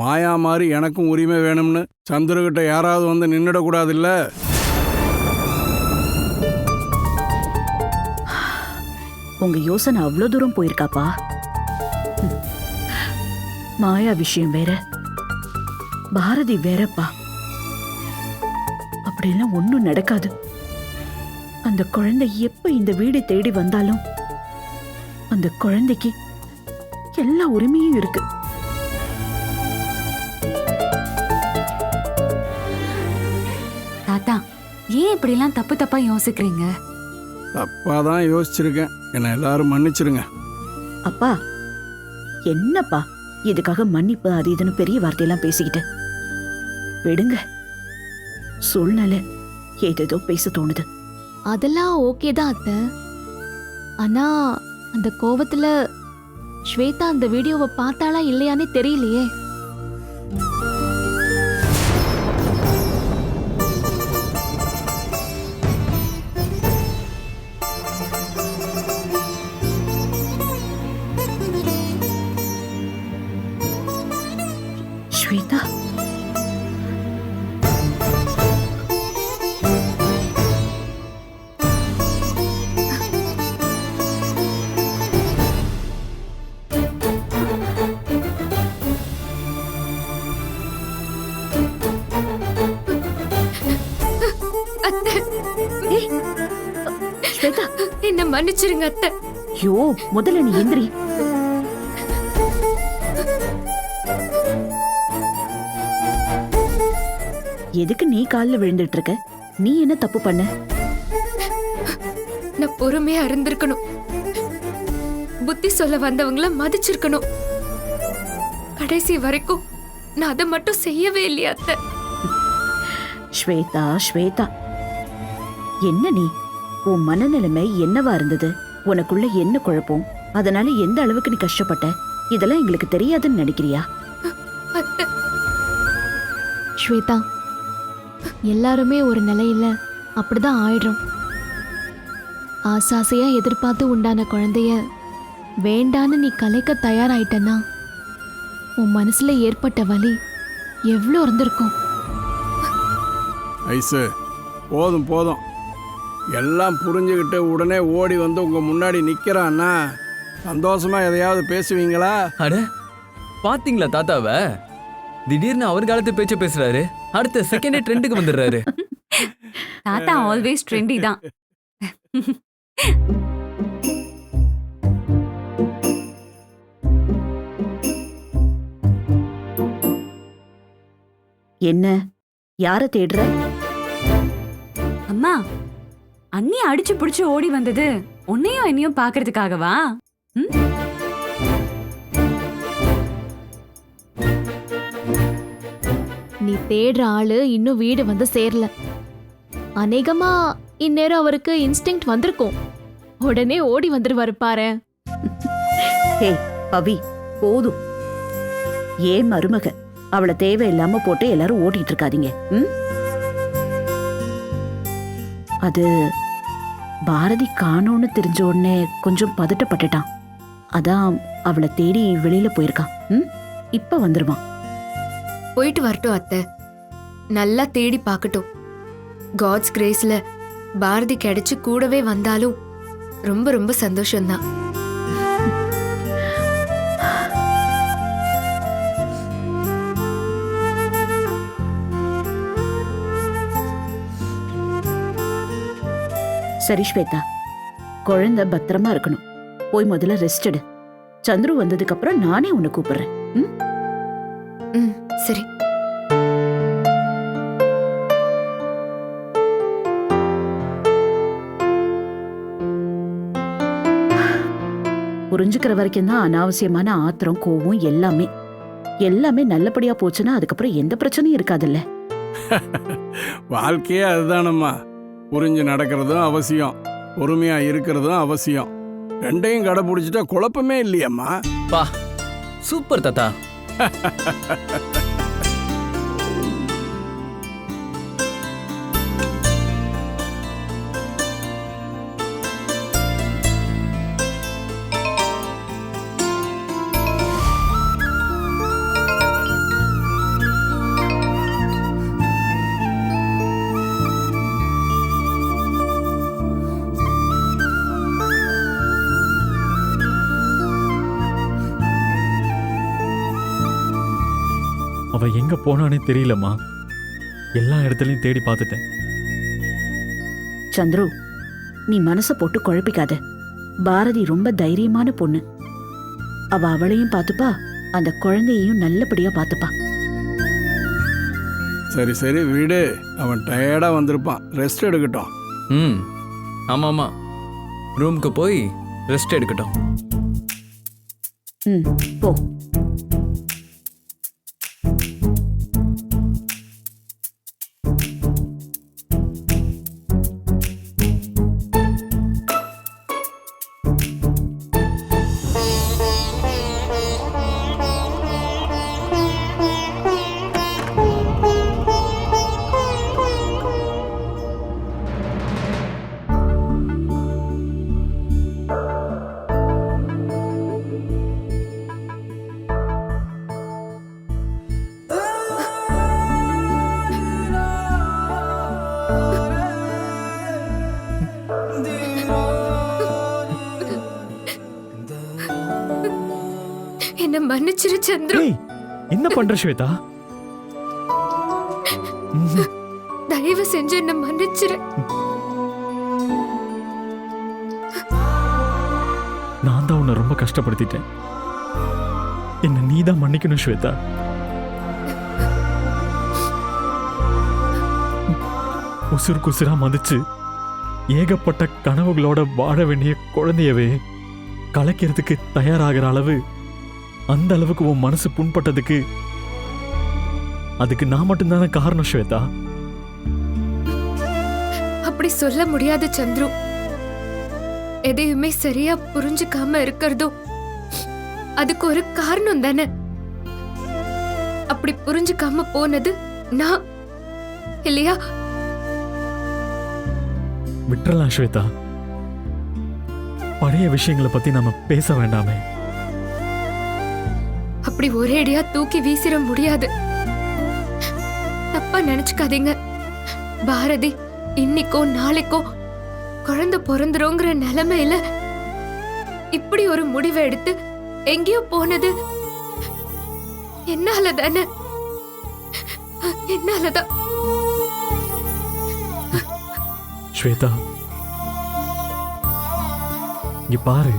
மாயா மாதிரி எனக்கும் உரிமை வேணும்னு சந்துருகிட்ட யாராவது வந்து நின்றுடக்கூடாதுல்ல உங்க யோசனை அவ்வளோ தூரம் போயிருக்காப்பா. மாயா விஷயம் வேற. பாரதி வேறப்பா. அப்படியெல்லாம் ஒன்றும் நடக்காது. அந்த குழந்தை எப்ப இந்த வீடு தேடி வந்தாலும் அந்த குழந்தைக்கு எல்லா உரிமையும் இருக்கு. ஏன் இப்படிலாம் தப்பு தப்பா யோசிக்கிறீங்க? தப்பாக தான் யோசிச்சிருக்கேன். என்னை எல்லாரும் மன்னிச்சிருங்க. அப்பா என்னப்பா? இதுக்காக மன்னிப்பு அது இதுன்னு பெரிய வார்த்தையெல்லாம் பேசிக்கிட்டு. விடுங்க. சூழ்நிலை ஏதேதோ பேச தோணுது. அதெல்லாம் ஓகே தான் அத்தை. ஆனா அந்த கோவத்துல ஸ்வேதா அந்த வீடியோவை பார்த்தாளா இல்லையானே தெரியலையே. மன்னிச்சிருங்க அத்தை. யோ முதல்ல நீ எந்திரி. எதுக்கு நீ கால்ல விழுந்துட்டு இருக்க நீ என்ன தப்பு பண்ண? நான் பொறுமையா இருந்திருக்கணும். புத்தி சொல்ல வந்தவங்கள மதிச்சிருக்கணும். கடைசி வரைக்கும் நான் அதை மட்டும் செய்யவே இல்லையா அத்தை. ஸ்வேதா ஸ்வேதா. என்ன நீ? உன் மனநிலைமை என்னவா இருந்தது? உனக்குள்ள என்ன குழப்பம்? அதனால எந்த அளவுக்கு நீ கஷ்டப்பட்ட? இதெல்லாம் எங்களுக்கு தெரியாதுன்னு நினைக்கிறியா? ஸ்வேதா எல்லாருமே ஒரு நிலையில அப்படிதான் ஆயிடுறோம். ஆசாசையா எதிர்பார்த்து உண்டான குழந்தைய வேண்டான்னு நீ கலைக்க தயாராயிட்டனா உன் மனசுல ஏற்பட்ட வலி எவ்வளோ இருந்திருக்கும்? ஐசு போதும் போதும். எல்லாம் புரிஞ்சுக்கிட்டு உடனே ஓடி வந்து உங்கள் முன்னாடி நிற்கிறான்னா சந்தோஷமாக எதையாவது பேசுவீங்களா? அட பாத்தீங்களா தாத்தாவ? திடீர்னு அவர் காலத்து பேச்ச பேசுறாரு. அடுத்த செகண்டே ட்ரெண்டுக்கு வந்துடுறாரு. தாத்தா ஆல்வேஸ் ட்ரெண்டி தான். என்ன? யார தேடுற? அம்மா அண்ணி அடிச்சு புடிச்சு ஓடி வந்தது. உன்னையும் என்னையும் பாக்குறதுக்காகவா? நீ தேடுற ஆளு இன்னும் வீடு வந்து சேரல. அநேகமா இந்நேரம் அவருக்கு இன்ஸ்டிங்க்ட் வந்திருக்கும். உடனே ஓடி வந்துருவாரு பாரு. ஹே பவி போதும். ஏன் மருமக? அவளை தேவையில்லாம போட்டு எல்லாரும் ஓட்டிட்டு இருக்காதீங்க. ம்? அது பாரதி காணோன்னு தெரிஞ்ச உடனே கொஞ்சம் பதட்டப்பட்டுட்டான். அதான் அவளை தேடி வெளியில போயிருக்கான் ம்? இப்ப வந்துருவான். போயிட்டு வரட்டும் அத்தை. நல்லா தேடி பார்க்கட்டும். காட்ஸ் கிரேஸ்ல பாரதி கிடைச்சு கூடவே வந்தாலும் ரொம்ப ரொம்ப சந்தோஷம்தான். சரி ஸ்வேதா. குழந்தை பத்திரமா இருக்கணும். போய் முதல்ல ரெஸ்ட் எடு. சந்துரு வந்ததுக்கு அப்புறம் நானே உன்னை கூப்பிடுறேன். ம்? ம் சரி. புரிஞ்சுக்கிற வரைக்கும் தான் அனாவசியமான ஆத்திரம் கோவம் எல்லாமே. எல்லாமே நல்லபடியா போச்சுன்னா அதுக்கப்புறம் எந்த பிரச்சனையும் இருக்காதுல்ல. வாழ்க்கையே அதுதானம்மா. புரிஞ்சு நடக்கிறதும் அவசியம். பொறுமையாக இருக்கிறதும் அவசியம். ரெண்டையும் கடைப்பிடிச்சிட்டா குழப்பமே இல்லையம்மா. பா சூப்பர் தாத்தா. எங்க போனானே தெரியலம்மா. எல்லா இடத்துலயும் தேடி பார்த்துட்டேன். சந்துரு நீ மனச போட்டு குழப்பிக்காத. பாரதி ரொம்ப தைரியமான பொண்ணு. அவ அவளையும் பார்த்துப்பா அந்த குழந்தையையும் நல்லபடியா பார்த்துப்பா. சரி சரி விடு. அவன் டயர்டாக வந்திருப்பான். ரெஸ்ட் எடுக்கட்டும். ம் ஆமா ஆமா ரூமுக்கு போய் ரெஸ்ட் எடுக்கட்டும். ம் போ. சந்துரு ஏய் என்ன பண்ற ஸ்வேதா. தயவு செஞ்சு என்ன மன்னிச்சிரு. நான் தான் உன்னை ரொம்ப கஷ்டப்படுத்திட்டேன். என்ன நீ தான் மன்னிக்கணும் ஸ்வேதா. உசுர் குசுரா மதிச்சு ஏகப்பட்ட கனவுகளோட வாழ வேண்டிய குழந்தையவே கலைக்கிறதுக்கு தயாராகிற அளவு அந்த அளவுக்கு உன் மனசு புண்பட்டதுக்கு அதுக்கு நான் மட்டும்தானே காரணம் ஸ்வேதா? அப்படி சொல்ல முடியாது சந்துரு. எதையுமே சரியா புரிஞ்சுக்காம இருக்கிறதும் அதுக்கு ஒரு காரணம் தானே. அப்படி புரிஞ்சுக்காம போனது நான் இல்லையா? விட்டுறலாம் ஸ்வேதா. பழைய விஷயங்களை பத்தி நாம பேச வேண்டாமே. அப்படி ஒரேடியா தூக்கி வீசிட முடியாது. தப்பா நினைச்சுக்காதீங்க. பாரதி இன்னைக்கோ நாளைக்கோ குழந்தை பிறந்துருங்கிற நிலைமையில இப்படி ஒரு முடிவை எடுத்து எங்கேயோ போனது என்னால தானே என்னாலதான்? ஸ்வேதா இங்க பாரு.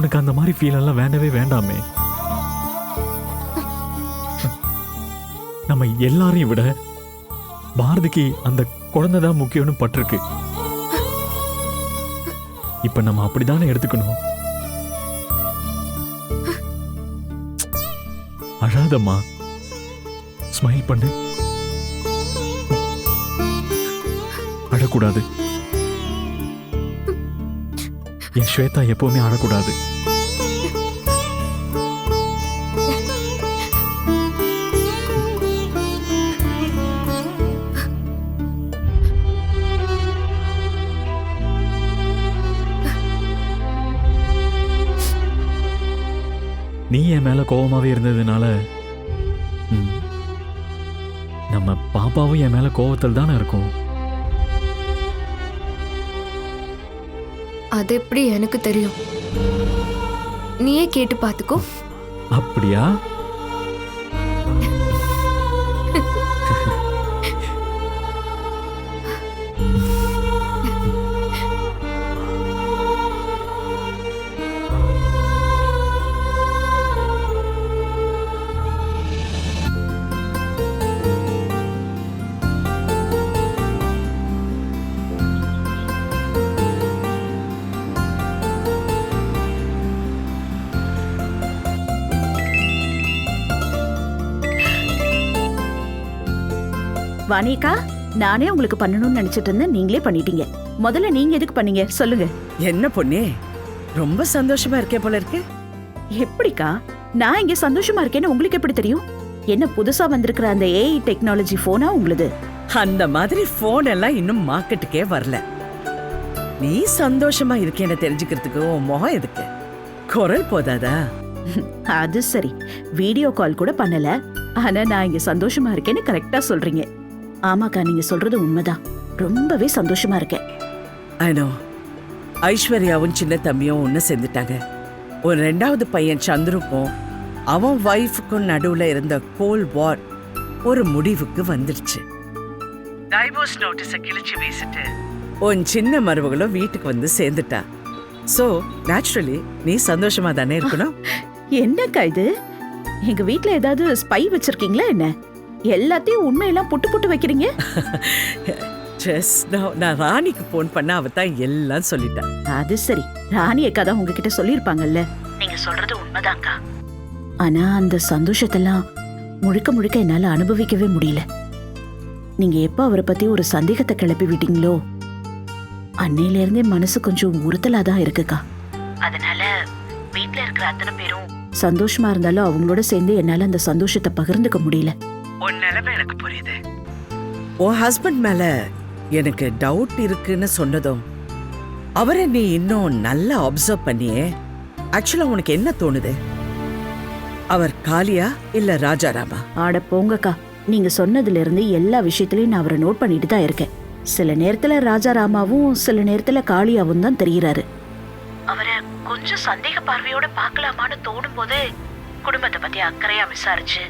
உனக்கு அந்த மாதிரி ஃபீல் எல்லாம் வேண்டவே வேண்டாமே. நம்ம எல்லாரையும் விட பாரதிக்கு அந்த குழந்தை தான் முக்கியம்னு பட்டிருக்கு. இப்ப நம்ம அப்படிதானே எடுத்துக்கணும்? அழாதம்மா. ஸ்மைல் பண்ணு. அழக்கூடாது. என் ஸ்வேதா எப்பவுமே அழக்கூடாது. நீ என் மேல கோவமாவே இருந்ததுனால நம்ம பாப்பாவும் என் மேல கோவத்தில் தானே இருக்கும். அது எப்படி எனக்கு தெரியும்? நீயே கேட்டு பாத்துக்கோ அப்படியா? வாணியக்கா நானே உங்களுக்கு பண்ணணும்னு நினைச்சிட்டு இருந்தேன் நீங்களே பண்ணிட்டீங்க. முதல்ல நீங்க எதுக்கு பண்ணீங்க? சொல்லுங்க. என்ன பொண்ணே? ரொம்ப சந்தோஷமா இருக்கே போல இருக்கு. எப்படிக்கா? நான் இங்க சந்தோஷமா இருக்கேன்னு உங்களுக்கு எப்படி தெரியும்? என்ன புதுசா வந்திருக்கிற அந்த ஏஐ டெக்னாலஜி போனா உங்களுது? அந்த மாதிரி போன் எல்லாம் இன்னும் மார்க்கெட்டுக்கே வரல. நீ சந்தோஷமா இருக்கேன்னு தெரிஞ்சுக்கிறதுக்கு உன் முகம் எதுக்கு? குரல் போதாதா? அது சரி. வீடியோ கால் கூட பண்ணல. ஆனா நான் இங்க சந்தோஷமா இருக்கேன்னு கரெக்டா சொல்றீங்க. ஆமாக்கா நீங்க சொல்றது உண்மைதான். ரொம்பவே சந்தோஷமா இருக்கேன் ஐனோ ஐஸ்வர்யாவும் சின்ன தம்பியும் ஒன்று சேர்ந்துட்டாங்க. ஒரு ரெண்டாவது பையன் சந்துருக்கும் அவன் ஒய்ஃபுக்கும் நடுவுல இருந்த கோல் வார் ஒரு முடிவுக்கு வந்துருச்சு. டைவோர்ஸ் நோட்டீஸ கிழிச்சு வீசிட்டு உன் சின்ன மருமகளும் வீட்டுக்கு வந்து சேர்ந்துட்டா. சோ நேச்சுரலி நீ சந்தோஷமா தானே இருக்கணும்? என்னக்கா இது? எங்க வீட்ல ஏதாவது ஸ்பை வச்சிருக்கீங்களா என்ன? எல்லாத்தையும் உண்மையெல்லாம் புட்டு புட்டு வைக்கிறீங்க? ஜஸ் நான் ராணிக்கு ஃபோன் பண்ண அவ தான் எல்லாம் சொல்லிட்டா. அது சரி. ராணி அக்கா தான் உங்ககிட்ட சொல்லியிருப்பாங்கல்ல? நீங்க சொல்றது உண்மைதான்க்கா. ஆனா அந்த சந்தோஷத்தெல்லாம் முழுக்க முழுக்க என்னால அனுபவிக்கவே முடியல. நீங்க எப்ப அவரை பத்தி ஒரு சந்தேகத்தை கிளப்பி விட்டீங்களோ அன்னையில இருந்தே மனசு கொஞ்சம் உறுத்தலா தான் இருக்குக்கா. அதனால வீட்ல இருக்கிற அத்தனை பேரும் சந்தோஷமா இருந்தாலும் அவங்களோட சேர்ந்து என்னால அந்த சந்தோஷத்தை பகிர்ந்துக்க முடியல. உன் நிலைமை எனக்கு புரியுது. உன் ஹஸ்பண்ட் மேல எனக்கு டவுட் இருக்குன்னு சொன்னதும் அவரை நீ இன்னும் நல்லா அப்சர்வ் பண்ணியே ஆக்சுவலா உனக்கு என்ன தோணுது? அவர் காளியா இல்ல ராஜாராமா? ஆட போங்கக்கா. நீங்க சொன்னதுல இருந்து எல்லா விஷயத்திலயும் நான் அவரை நோட் பண்ணிட்டு தான் இருக்கேன். சில நேரத்துல ராஜாராமாவும் சில நேரத்துல காளியாவும் தான் தெரியறாரு. அவரை கொஞ்சம் சந்தேக பார்வையோட பார்க்கலாமான்னு தோணும் போது குடும்பத்தை பத்தி அக்கறையா விசாரிச்சு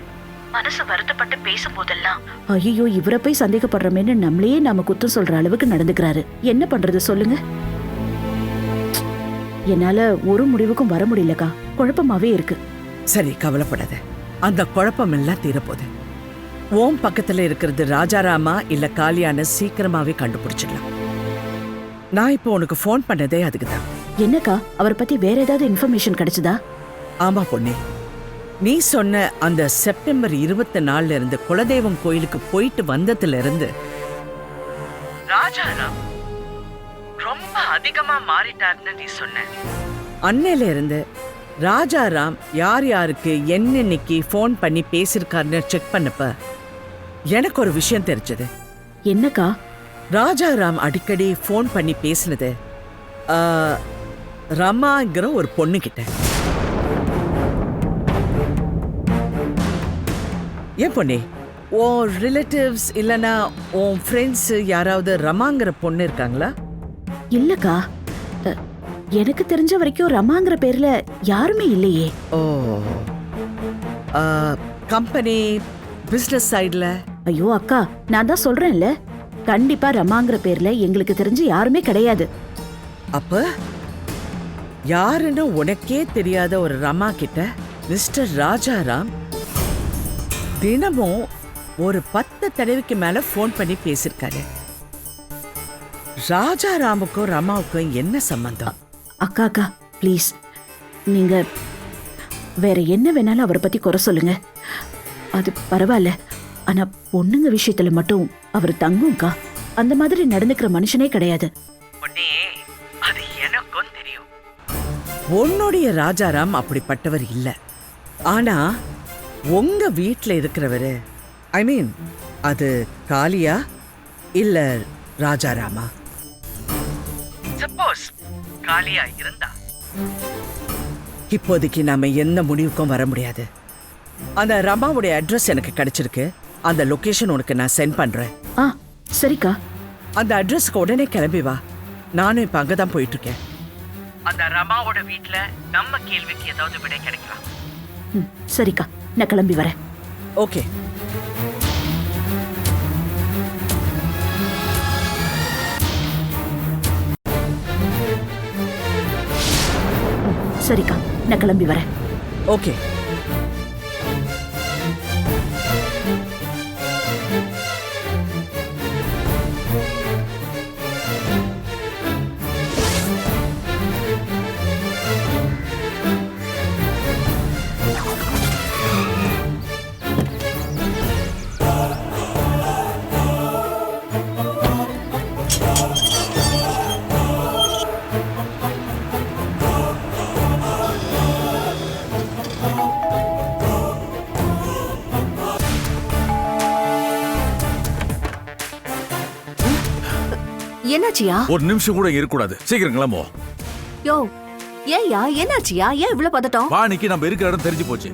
மனசு வருத்தப்பட்டு பேசும் போதெல்லாம் ஐயோ இவரை போய் சந்தேகப்படுறமேன்னு நம்மளையே நாம குத்தம் சொல்ற அளவுக்கு நடந்துக்கிறாரு. என்ன பண்றது சொல்லுங்க? என்னால ஒரு முடிவுக்கும் வர முடியலக்கா. குழப்பமாவே இருக்கு. சரி கவலைப்படாத. அந்த குழப்பம் எல்லாம் தீரப்போகுது. ஓம் பக்கத்துல இருக்கிறது ராஜாராமா இல்ல காளியான்னு சீக்கிரமாவே கண்டுபிடிச்சிடலாம். நான் இப்போ உனக்கு ஃபோன் பண்ணதே அதுக்கு தான் என்னக்கா? அவரை பத்தி வேற ஏதாவது இன்ஃபர்மேஷன் கிடைச்சதா? ஆமா பொண்ணே நீ சொன்ன அந்த செப்டம்பர் இருபத்தி நாலுல இருந்து குலதெய்வம் கோயிலுக்கு போயிட்டு வந்ததுல இருந்து ராஜாராம் ரொம்ப அதிகமா மாறிட்டார்னு நீ சொன்ன. அன்னையில இருந்து ராஜாராம் யார் யாருக்கு என்னன்னைக்கு ஃபோன் பண்ணி பேசியிருக்காருன்னு செக் பண்ணப்ப எனக்கு ஒரு விஷயம் தெரிஞ்சது. என்னக்கா? ராஜாராம் அடிக்கடி ஃபோன் பண்ணி பேசினது ரமாங்கிற ஒரு பொண்ணு ஏன் பொண்ணே உன் ரிலேட்டிவ்ஸ் இல்லனா உன் ஃப்ரெண்ட்ஸ் யாராவது ரமாங்கிற பொண்ணு இருக்காங்களா? இல்லக்கா. அ, எனக்கு தெரிஞ்ச வரைக்கும் ரமாங்கிற பேர்ல யாருமே இல்லையே. ஓ. கம்பெனி பிஸ்னஸ் சைடில் ஐயோ அக்கா நான் தான் சொல்றேன்ல. கண்டிப்பா ரமாங்கிற பேர்ல எங்களுக்கு தெரிஞ்சு யாருமே கிடையாது. அப்ப? யாருன்னு உனக்கே தெரியாத ஒரு ரமா கிட்ட மிஸ்டர் ராஜாராம் தினமும் ஒரு பத்து தடவைக்கு மேல ஃபோன் பண்ணி பேசியிருக்காரு ராஜாராமுக்கும் ரமாவுக்கும் என்ன சம்பந்தம்? அக்கா அக்கா ப்ளீஸ் நீங்க வேற என்ன வேணாலும் அவரை பத்தி குறை சொல்லுங்க. அது பரவாயில்ல. ஆனா பொண்ணுங்க விஷயத்துல மட்டும் அவர் தங்கும்க்கா? அந்த மாதிரி நடந்துக்கிற மனுஷனே கிடையாது. அது எனக்கும் தெரியும். உன்னுடைய ராஜாராம் அப்படிப்பட்டவர் இல்ல. ஆனா உங்க வீட்ல இருக்கிறவரு? ஐ மீன் அது காளியா இல்ல ராஜாராமா? சப்போஸ் காளியா இருந்தா. இப்போதைக்கு நாம எந்த முடிவுக்கும் வர முடியாது. அந்த ரமாவுடைய அட்ரஸ் எனக்கு கிடைச்சிருக்கு. அந்த லொகேஷன் உனக்கு நான் சென்ட் பண்றேன். ஆ சரிக்கா. அந்த அட்ரஸ்க்கு உடனே கிளம்பி வா. நானும் இப்ப அங்கதான் போயிட்டு இருக்கேன் அந்த ரமாவோட வீட்ல நம்ம கேள்விக்கு ஏதாவது விடை கிடைக்கலாம். சரிக்கா. நான் கிளம்பி வரேன். ஓகே. சரிக்கா நான் கிளம்பி வரேன். ஓகே. என்னாச்சியா? ஒரு நிமிஷம் கூட இருக்கக்கூடாது. சீக்கிரம் கிளம்போ யோ ஏய்யா என்னாச்சியா? ஏன் இவ்வளவு பதட்டம்? வாணிக்கு நம்ம இருக்கிற இடம் தெரிஞ்சு போச்சு.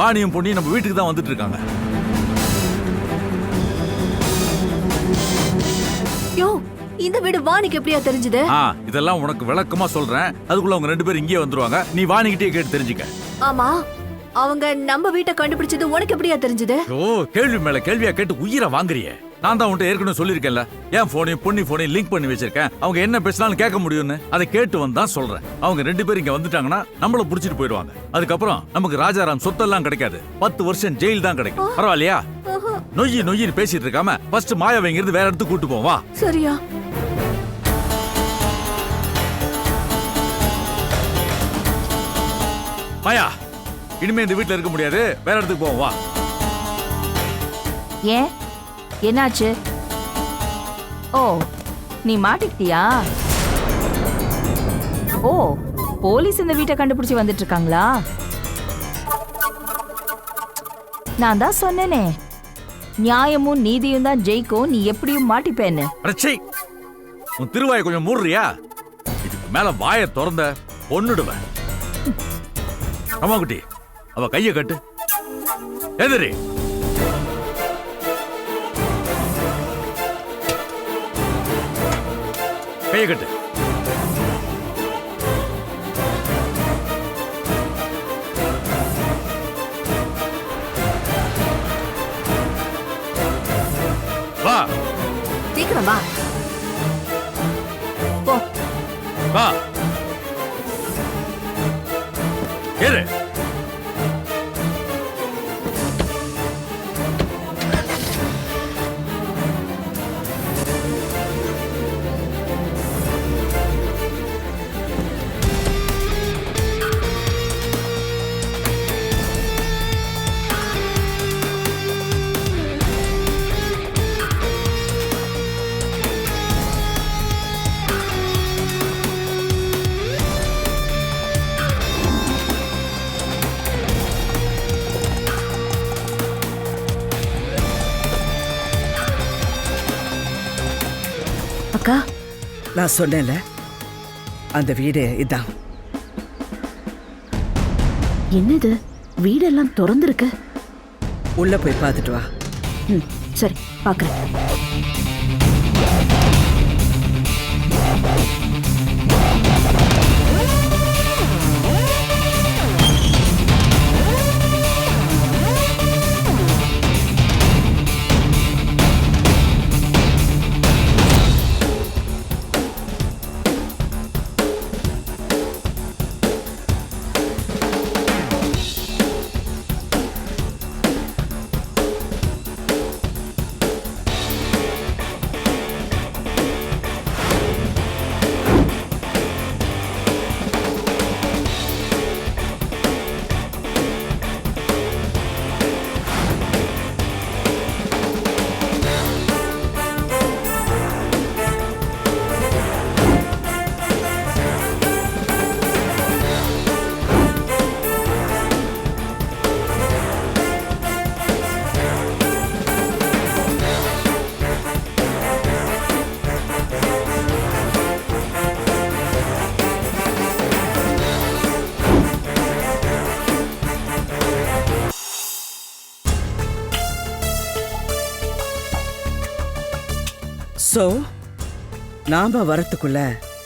வாணியும் பொண்ணியும் நம்ம வீட்டுக்கு தான் வந்துட்டு இருக்காங்க. யோ இந்த வீடு வாணிக்கு எப்படியா தெரிஞ்சது? ஆ இதெல்லாம் உனக்கு விளக்கமா சொல்றேன். அதுக்குள்ள அவங்க ரெண்டு பேரும் இங்கேயே வந்துருவாங்க. நீ வாணிக்கிட்டே கேட்டு தெரிஞ்சுக்க. ஆமா அவங்க நம்ம வீட்டை கண்டுபிடிச்சது உனக்கு எப்படியா தெரிஞ்சது? ஓ கேள்வி மேல கேள்வியா கேட்டு உயிரை வாங்குறியே. நான் தான் உன்ட்ட ஏற்கனவே சொல்லியிருக்கேன்ல. என் போனையும் பொண்ணி போனையும் லிங்க் பண்ணி வச்சிருக்கேன். அவங்க என்ன பேசினாலும் கேட்க முடியும்னு. அதை கேட்டு வந்து தான் சொல்றேன். அவங்க ரெண்டு பேரும் இங்க வந்துட்டாங்கன்னா நம்மள புடிச்சிட்டு போயிடுவாங்க. அதுக்கப்புறம் நமக்கு ராஜாராம் சொத்தெல்லாம் கிடைக்காது. பத்து வருஷம் ஜெயில் தான் கிடைக்கும். பரவாயில்லையா? நொய்யி நொய்யின்னு பேசிட்டு இருக்காம ஃபர்ஸ்ட் மாயாவை இங்கிருந்து வேற இடத்துக்கு கூட்டு போவா சரியா? மாயா இனிமே இந்த வீட்ல இருக்க முடியாது. வேற இடத்துக்கு போவோம் வா. ஏன்? என்னாச்சு? ஓ நீ மாட்டிக்கிட்டியா? ஓ போலீஸ் இந்த வீட்டை கண்டுபிடிச்சு வந்துட்டு இருக்காங்களா நான் தான் சொன்னேனே. நியாயமும் நீதியும் தான் ஜெயிக்கும் நீ எப்படியும் மாட்டிப்பேன்னு. உன் திருவாயை கொஞ்சம் மூடுறியா? இதுக்கு மேல வாயை திறந்த பொண்ணுடுவேன் அம்மா குட்டி. அவ கைய கட்டு. எதிரி. கைய கட்டு வா சீக்கிரம் வா வா நான் சொன்னேன்ல? அந்த வீடு இதான். என்னது? வீடெல்லாம் திறந்துருக்கு? உள்ள போய் பார்த்துட்டு வா. ம் சரி பார்க்குறேன். நாம வரத்துக்குள்ள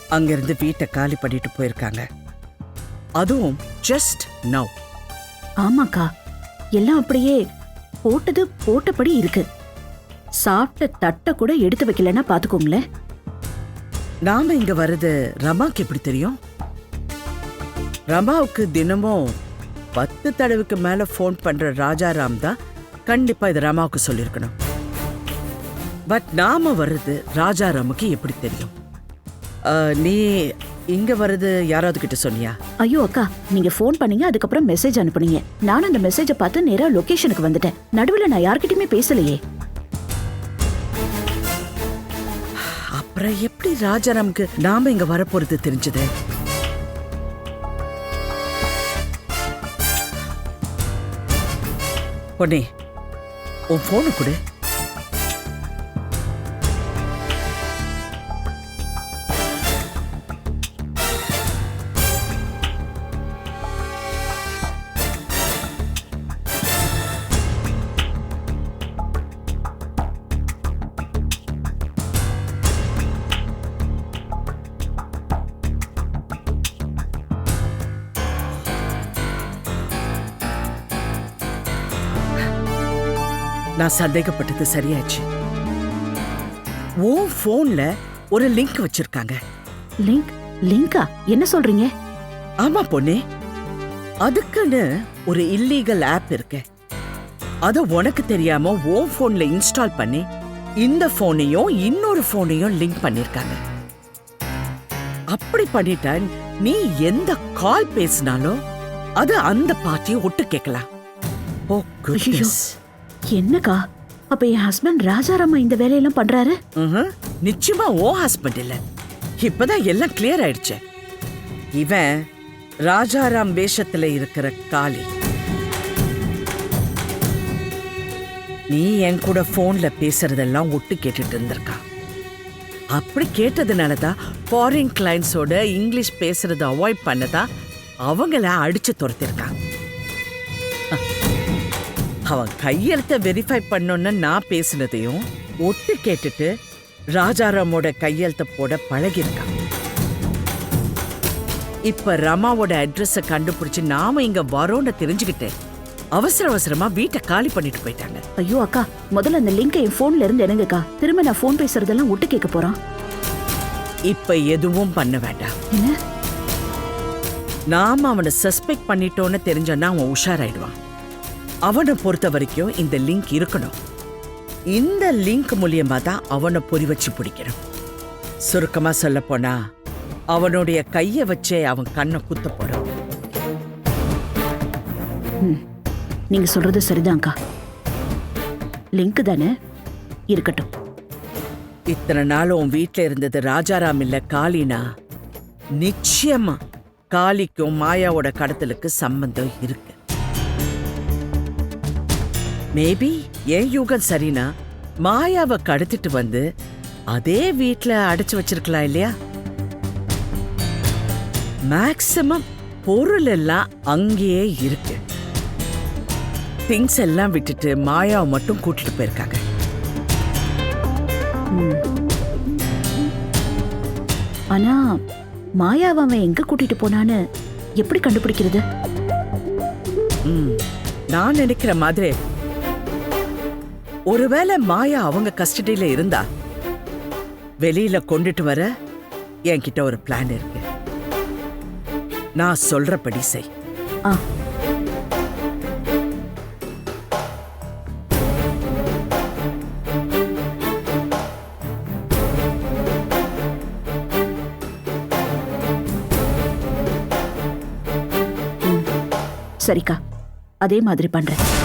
அங்கிருந்து வீட்டை காலி பண்ணிட்டு போயிருக்காங்க. அதுவும் ஜஸ்ட் நவ் ஆமாக்கா. எல்லாம் அப்படியே போட்டது போட்டபடி இருக்கு. சாப்பிட்ட தட்டை கூட எடுத்து வைக்கலன்னா பாத்துக்கோங்களேன் நாம இங்க வர்றது ரமாக்கு எப்படி தெரியும்? ரமாவுக்கு தினமும் பத்து தடவைக்கு மேல ஃபோன் பண்ற ராஜாராம் தான் கண்டிப்பா இது ரமாவுக்கு சொல்லியிருக்கணும். பட் நாம வர்றது ராஜாராமுக்கு எப்படி தெரியும்? நீ இங்க வர்றது யாராவது கிட்ட சொன்னியா? ஐயோ அக்கா நீங்க ஃபோன் பண்ணீங்க அதுக்கப்புறம் மெசேஜ் அனுப்புனீங்க. நான் அந்த மெசேஜை பார்த்து நேரா லொகேஷனுக்கு வந்துட்டேன். நடுவுல நான் யார்கிட்டயுமே பேசலையே. அப்புறம் எப்படி ராஜாராமுக்கு நாம இங்க வரப்போறது தெரிஞ்சது? பொன்னே உன் போனு கொடு. நான் சந்தேகப்பட்டது சரியாச்சு ஓ போன்ல ஒரு லிங்க் வச்சிருக்காங்க. லிங்க் லிங்கா என்ன சொல்றீங்க? ஆமா பொண்ணே அதுக்குன்னு ஒரு இல்லீகல் ஆப் இருக்கு. அத உனக்கு தெரியாம உன் போன்ல இன்ஸ்டால் பண்ணி இந்த போனையும் இன்னொரு போனையும் லிங்க் பண்ணிருக்காங்க. அப்படி பண்ணிட்டா நீ எந்த கால் பேசினாலும் அது அந்த பார்ட்டியை ஒட்டு கேட்கலாம் ஓ goodness. என்னக்கா? அப்ப என் ஹஸ்பண்ட் ராஜாராமா இந்த வேலையெல்லாம் பண்றாரு? நிச்சயமா ஓ ஹஸ்பண்ட் இல்ல. இப்பதான் எல்லாம் கிளியர் ஆயிடுச்சு. இவன் ராஜாராம் வேஷத்துல இருக்கிற காளி. நீ என் கூட போன்ல பேசுறதெல்லாம் ஒட்டு கேட்டுட்டு இருந்திருக்கா. அப்படி கேட்டதுனால தான் ஃபாரின் கிளைண்ட்ஸோட இங்கிலீஷ் பேசுறதை அவாய்ட் பண்ணதா அவங்கள அடிச்சு துரத்திருக்கான் அவன் கையெழுத்த வெரிஃபை பண்ணோன்னு நான் பேசினதையும் ஒட்டு கேட்டுட்டு ராஜாராமோட கையெழுத்த போட பழகிருக்கான் இப்ப ரமாவோட அட்ரஸ கண்டுபிடிச்சு நாம இங்க வரோன்னு தெரிஞ்சுக்கிட்டேன் அவசர அவசரமா வீட்டை காலி பண்ணிட்டு போயிட்டாங்க. ஐயோ அக்கா முதல்ல அந்த லிங்கை என் போன்ல இருந்து எடுங்கக்கா திரும்ப நான் போன் பேசுறதெல்லாம் ஒட்டு கேட்க போறான். இப்ப எதுவும் பண்ண வேண்டாம். நாம அவனை சஸ்பெக்ட் பண்ணிட்டோன்னு தெரிஞ்சோன்னா அவன் உஷாராயிடுவான். அவனை பொறுத்த வரைக்கும் இந்த லிங்க் இருக்கணும். இந்த லிங்க் மூலியமா தான் அவனை பொறி வச்சு பிடிக்கணும் சுருக்கமா சொல்ல போனா அவனுடைய கைய வச்சே அவன் கண்ணை குத்த போறான். நீங்க சொல்றது சரிதான்க்கா லிங்க் தானே? இருக்கட்டும். இத்தனை நாள் உன் வீட்ல இருந்தது ராஜாராம் இல்ல காளினா? நிச்சயமா காளிக்கும் மாயாவோட கடத்தலுக்கு சம்பந்தம் இருக்கு. மேபி என் யூகம் சரினா மாயாவை கடத்திட்டு வந்து அதே வீட்ல அடைச்சு வச்சிருக்கலாம் இல்லையா? மேக்சிமம் பொருள் எல்லாம் அங்கேயே இருக்கு. திங்ஸ் எல்லாம் விட்டுட்டு மாயாவை மட்டும் கூட்டிட்டு போயிருக்காங்க. ஆனா மாயாவை அவன் எங்க கூட்டிட்டு போனான்னு எப்படி கண்டுபிடிக்கிறது? நான் நினைக்கிற மாதிரி ஒருவேளை மாயா அவங்க கஸ்டடியில இருந்தா வெளியில கொண்டுட்டு வர என்கிட்ட ஒரு பிளான் இருக்கு. நான் சொல்றபடி செய். ஆ. ம், சரிக்கா. அதே மாதிரி பண்றேன்.